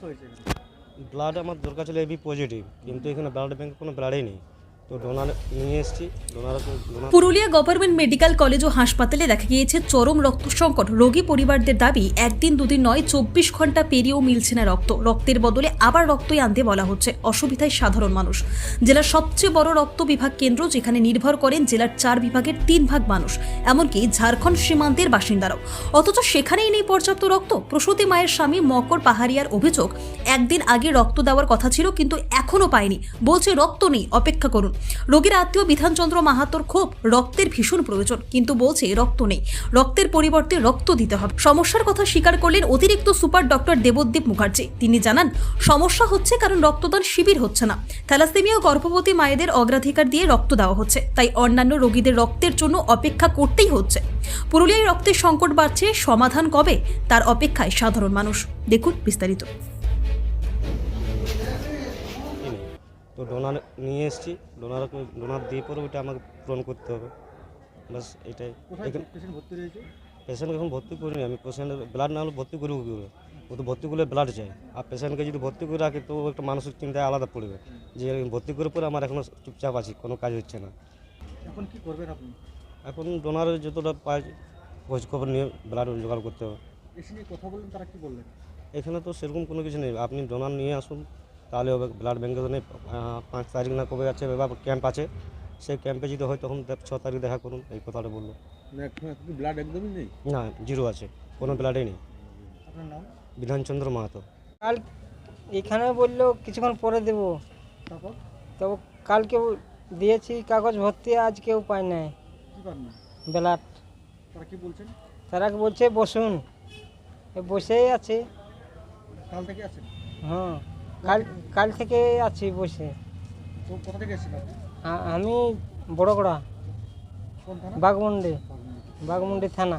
সমস্যা হয়েছে ব্লাড আমার দরকার ছিল এবি পজিটিভ কিন্তু এখানে ব্লাড ব্যাংকে কোনো ব্লাডই নেই। পুরুলিয়া গভর্নমেন্ট মেডিকেল কলেজ ও হাসপাতালে দেখা গিয়েছে চরম রক্ত সংকট। রোগী পরিবারদের দাবি, একদিন দুদিন নয়, চব্বিশ ঘণ্টা পেরিয়েও মিলছে না রক্ত। রক্তের বদলে আবার রক্তই আনতে বলা হচ্ছে অসুবিধায় সাধারণ মানুষ। জেলার সবচেয়ে বড় রক্ত বিভাগ কেন্দ্র, যেখানে নির্ভর করেন জেলার চার বিভাগের তিন ভাগ মানুষ, এমনকি ঝাড়খণ্ড সীমান্তের বাসিন্দারাও। অথচ সেখানেই নেই পর্যাপ্ত রক্ত। প্রসূতি মায়ের স্বামী মকর পাহাড়িয়ার অভিযোগ, একদিন আগে রক্ত দেওয়ার কথা ছিল, কিন্তু এখনও পায়নি। বলছে রক্ত নেই, অপেক্ষা করুন। রোগীর আত্মীয় বিধানচন্দ্র মাহাতোর ক্ষোভ, রক্তের ভীষণ প্রয়োজন। কিন্তু বলছে, রক্ত নেই। রক্তের পরিবর্তে রক্ত দিতে হবে। সমস্যার কথা স্বীকার করলেন অতিরিক্ত সুপার ডক্টর দেবদ্বীপ মুখার্জি। তিনি জানান, সমস্যা হচ্ছে কারণ রক্তদান শিবির হচ্ছে না। থ্যালাসেমিয়া গর্ভবতী মায়েদের অগ্রাধিকার দিয়ে রক্ত দেওয়া হচ্ছে। তাই অন্যান্য রোগীদের রক্তের জন্য অপেক্ষা করতেই হচ্ছে। পুরুলিয়ায় রক্তের সংকট বাড়ছে। সমাধান কবে? তার অপেক্ষায় সাধারণ মানুষ। দেখুন বিস্তারিত। তো ডোনার নিয়ে এসেছি ডোনার ডোনার দিয়ে পরে ওইটা আমাকে পূরণ করতে হবে। বাস এটাই। পেশেন্ট পেশেন্টকে এখন ভর্তি করিনি আমি পেশেন্টের ব্লাড না হলে ভর্তি করব কী করে ও তো ভর্তি করলে ব্লাড চাই। আর পেশেন্টকে যদি ভর্তি করে রাখে তো একটা মানসিক চিন্তায় আলাদা পড়বে। যে ভর্তি করে পরে আমার এখনও চুপচাপ আছি কোনো কাজ হচ্ছে না। এখন কি করবেন আপনি? এখন ডোনারের যতটা পাই খোঁজ খবর নিয়ে ব্লাড জোগাড় করতে হবে। কথা বললেন তারা কি বললেন? এখানে তো সেরকম কোনো কিছু নেই। আপনি ডোনার নিয়ে আসুন তাহলে ব্লাড ব্যাঙ্কে তো নেই পাঁচ তারিখ না কবে আছে বা ক্যাম্প আছে। সেই ক্যাম্পে যদি হয় তখন ছ তারিখ দেখা করুন এই কথাটা বলল। না ব্লাড একদমই নেই? না জিরো আছে কোনো ব্লাডই নেই। আপনার নাম? বিধানচন্দ্র মাহাতো। কাল এখানে বলল কিছুক্ষণ পরে দেবো। তো কালকে দিয়েছি কাগজ ভর্তি আজ কেউ পায় নাই। ব্লাড। তারা কি বলছেন? তারা বলছে বসুন। বসেই আছে। কাল থেকে আছেন? হ্যাঁ। কাল কাল থেকে আছি বসে। কোথা থেকে এসেছেন আমি বড়গড়া কোন থানা বাগমুন্ডি বাগমুন্ডি থানা।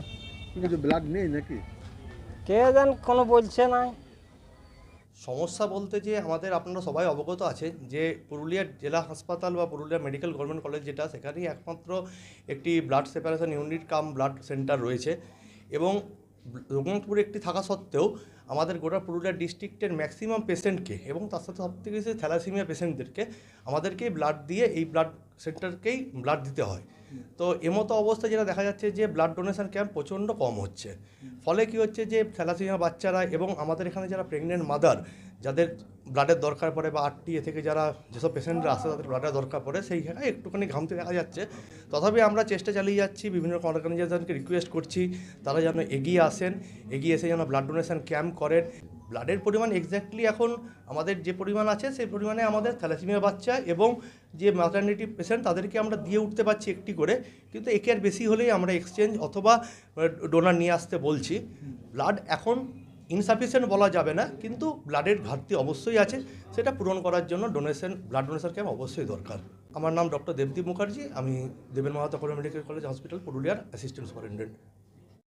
কিন্তু ব্লাড নেই নাকি? কে জান কোনো বলছে না। সমস্যা বলতে যে আমাদের আপনারা সবাই অবগত আছে যে পুরুলিয়ার জেলা হাসপাতাল বা পুরুলিয়া মেডিকেল গভর্নমেন্ট কলেজ যেটা সেখানেই একমাত্র একটি blood separation unit cum blood centre রয়েছে। এবং রঘুনাথপুরে একটি থাকা সত্ত্বেও আমাদের গোটা পুরুলিয়া ডিস্ট্রিক্টের ম্যাক্সিমাম পেশেন্টকে এবং তার সাথে সবথেকে বেশি থ্যালাসিমিয়া পেশেন্টদেরকে আমাদেরকেই ব্লাড দিয়ে এই ব্লাড সেন্টারকেই ব্লাড দিতে হয়। তো এমতো অবস্থায় যেটা দেখা যাচ্ছে যে ব্লাড ডোনেশন ক্যাম্প প্রচণ্ড কম হচ্ছে। ফলে কি হচ্ছে যে থ্যালাসিমিয়া বাচ্চারা এবং আমাদের এখানে যারা প্রেগনেন্ট মাদার যাদের ব্লাডের দরকার পড়ে বা আরটিএ থেকে যারা যেসব পেশেন্টরা আসে তাদের ব্লাডের দরকার পড়ে, সেই জায়গায় একটুখানি ঘামতে দেখা যাচ্ছে। তথাপি আমরা চেষ্টা চালিয়ে যাচ্ছি, বিভিন্ন অর্গানাইজেশনকে রিকোয়েস্ট করছি, তারা যেন এগিয়ে আসেন, এগিয়ে এসে যেন ব্লাড ডোনেশন ক্যাম্প করেন। ব্লাডের পরিমাণ এক্স্যাক্টলি এখন আমাদের যে পরিমাণ আছে, সেই পরিমাণে আমাদের থ্যালাসিমিয়া বাচ্চা এবং যে ম্যাটার্নিটি পেশেন্ট তাদেরকে আমরা দিয়ে উঠতে পারছি একটি করে, কিন্তু একে আর বেশি হলেই আমরা এক্সচেঞ্জ অথবা ডোনার নিয়ে আসতে বলছি। ব্লাড এখন ইনসাফিসিয়েন্ট বলা যাবে না, কিন্তু ব্লাডের ঘাটতি অবশ্যই আছে, সেটা পূরণ করার জন্য ডোনেশন ব্লাড ডোনেশন ক্যাম্প অবশ্যই দরকার। আমার নাম ডক্টর দেবদীপ মুখার্জি, আমি Deben Mahato medical college hospital পুরুলিয়ার অ্যাসিস্ট্যান্ট সুপারিনটেন্ডেন্ট